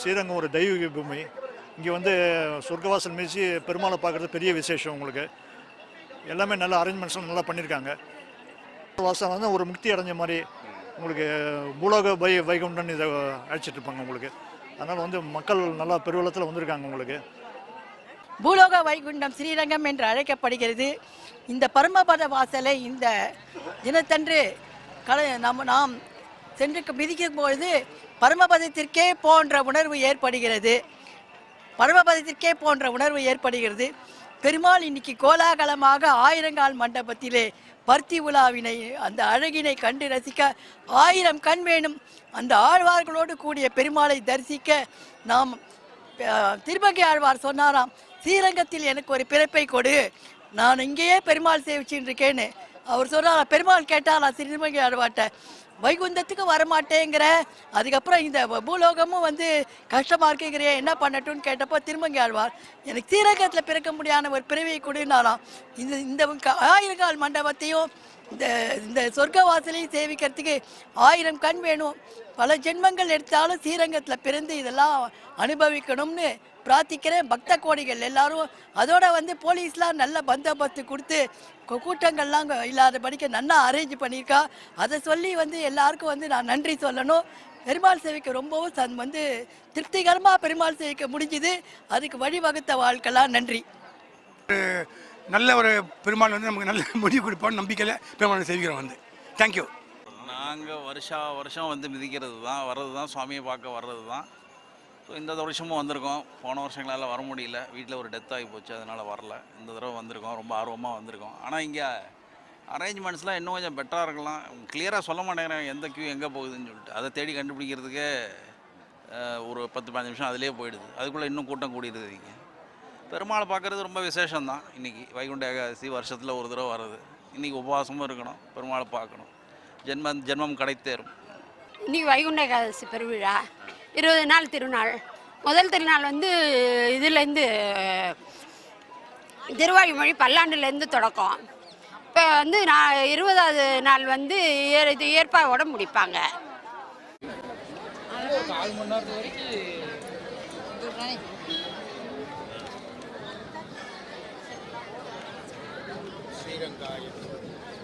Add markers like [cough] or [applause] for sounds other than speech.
ஸ்ரீரங்கம் ஒரு தெய்வீக பூமி. இங்கே வந்து சொர்க்கவாசல் மீசி பெருமாளை பார்க்குறது பெரிய விசேஷம் உங்களுக்கு. எல்லாமே நல்ல அரேஞ்ச்மெண்ட்ஸ்லாம் நல்லா பண்ணியிருக்காங்க வாசல் வந்து ஒரு முக்தி அடைஞ்ச மாதிரி உங்களுக்கு பூலோக வை வைகுண்டன் இதை அழைச்சிட்டு இருப்பாங்க உங்களுக்கு. அதனால் வந்து மக்கள் நல்லா பெருவளத்தில் வந்திருக்காங்க உங்களுக்கு. பூலோக வைகுண்டம் ஸ்ரீரங்கம் என்று அழைக்கப்படுகிறது. இந்த பரமபத வாசலை இந்த தினத்தன்று கல நம்ம நாம் சென்று மிதிக்கும் பொழுது பரமபதத்திற்கே போன்ற உணர்வு ஏற்படுகிறது. பரமபதத்திற்கே போன்ற உணர்வு ஏற்படுகிறது. பெருமாள் இன்னைக்கு கோலாகலமாக ஆயிரங்கால் மண்டபத்திலே பருத்தி உலாவினை அந்த அழகினை கண்டு ரசிக்க ஆயிரம் கண் வேணும். அந்த ஆழ்வார்களோடு கூடிய பெருமாளை தரிசிக்க நாம் அஹ், திருமங்கை ஆழ்வார் சொன்னாராம் ஸ்ரீரங்கத்தில் எனக்கு ஒரு பிறப்பை கொடு. நான் இங்கேயே பெருமாள் சேவிச்சுட்டு இருக்கேன்னு. அவர் சொன்னாரா பெருமாள் கேட்டாரா? திருமங்கை ஆழ்வார்கிட்ட வைகுந்தத்துக்கு வரமாட்டேங்கிற. அதுக்கப்புறம் இந்த பூலோகமும் வந்து கஷ்டமாக இருக்குங்கிறிய என்ன பண்ணட்டும்னு கேட்டப்போ திருமங்கி ஆழ்வார். எனக்கு தீரகத்தில் பிறக்க முடியாத ஒரு பிறவியை கொடுனாராம் இந்த இந்த க- ஆயிரங்கால் மண்டபத்தையும் இந்த இந்த சொர்க்க வாசலையும் சேவிக்கிறதுக்கு ஆயிரம் கண் வேணும். பல ஜென்மங்கள் எடுத்தாலும் ஸ்ரீரங்கத்தில் பிறந்து இதெல்லாம் அனுபவிக்கணும்னு பிரார்த்திக்கிறேன். பக்த கோடிகள் எல்லாரும். அதோட வந்து போலீஸ்லாம் நல்ல பந்தோபஸ்து கொடுத்து கூட்டங்கள்லாம் இல்லாத இல்லாதபடிக்கு நல்லா அரேஞ்ச் பண்ணியிருக்கா. அதை சொல்லி வந்து எல்லாருக்கும் வந்து நான் நன்றி சொல்லணும். பெருமாள் சேவைக்கு ரொம்பவும் சந் வந்து திருப்திகரமாக பெருமாள் சேவைக்க முடிஞ்சுது. அதுக்கு வழிவகுத்த வாழ்க்கைலாம் நன்றி. நல்ல ஒரு பெருமாள் வந்து நமக்கு நல்ல [laughs] முடிவு கொடுப்பான்னு நம்பிக்கையில் பெருமாளை சேவிக்கிறோம் வந்து. தேங்க்யூ நாங்கள் வருஷா வருஷம் வந்து மிதிக்கிறது தான் வர்றது தான் சுவாமியை பார்க்க வர்றது தான். ஸோ இந்த வருஷமும் வந்திருக்கோம். போன வருஷங்களால் வர முடியல. வீட்டில் ஒரு டெத் ஆகி போச்சு அதனால் வரல. இந்த தடவை வந்திருக்கோம். ரொம்ப ஆர்வமாக வந்திருக்கோம். ஆனால் இங்கே அரேஞ்ச்மெண்ட்ஸ்லாம் இன்னும் கொஞ்சம் பெட்டராக இருக்கலாம். கிளியராக சொல்ல மாட்டேங்கிறேன் எந்த க்யூ எங்கே போகுதுன்னு சொல்லிட்டு. அதை தேடி கண்டுபிடிக்கிறதுக்கே ஒரு பத்து பதினஞ்சு நிமிஷம் அதிலே போயிடுது. அதுக்குள்ளே இன்னும் கூட்டம் கூடிடுது இங்கே. பெருமாளை பார்க்குறது ரொம்ப விசேஷம்தான். இன்றைக்கி வைகுண்ட ஏகாதசி வருஷத்தில் ஒரு தடவை வர்றது. இன்றைக்கி உபவாசமும் இருக்கணும் பெருமாளை பார்க்கணும். ஜென்மம் ஜென்மம் கிடைத்தேரும். இன்னைக்கு வைகுண்ட ஏகாதசி பெருவிழா இருபது நாள் திருநாள். முதல் திருநாள் வந்து இதுலேருந்து திருவாயுமொழி பல்லாண்டுலேருந்து தொடக்கம். இப்போ வந்து நான் இருபதாவது நாள் வந்து ஏ- இது ஏற்பாவோட முடிப்பாங்க. ஸ்ரீரங்காய diet.